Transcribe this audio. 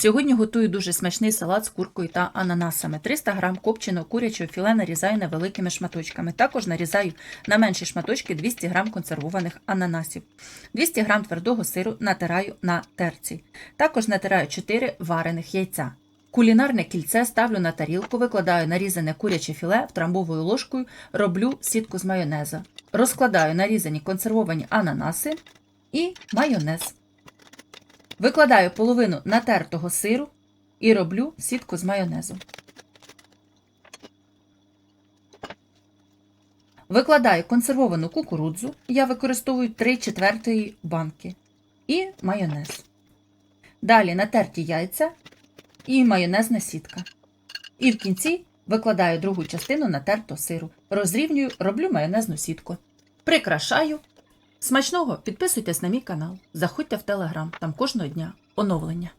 Сьогодні готую дуже смачний салат з куркою та ананасами. 300 г копченого курячого філе нарізаю невеликими шматочками. Також нарізаю на менші шматочки 200 г консервованих ананасів. 200 г твердого сиру натираю на терці. Також натираю 4 варених яйця. Кулінарне кільце ставлю на тарілку, викладаю нарізане куряче філе втрамбовую ложкою, роблю сітку з майонеза. Розкладаю нарізані консервовані ананаси і майонез. Викладаю половину натертого сиру і роблю сітку з майонезу. Викладаю консервовану кукурудзу, я використовую 3 четвертої банки, і майонез. Далі натерті яйця і майонезна сітка. І в кінці викладаю другу частину натертого сиру. Розрівнюю, роблю майонезну сітку. Прикрашаю. Смачного! Підписуйтесь на мій канал, заходьте в телеграм, там кожного дня оновлення.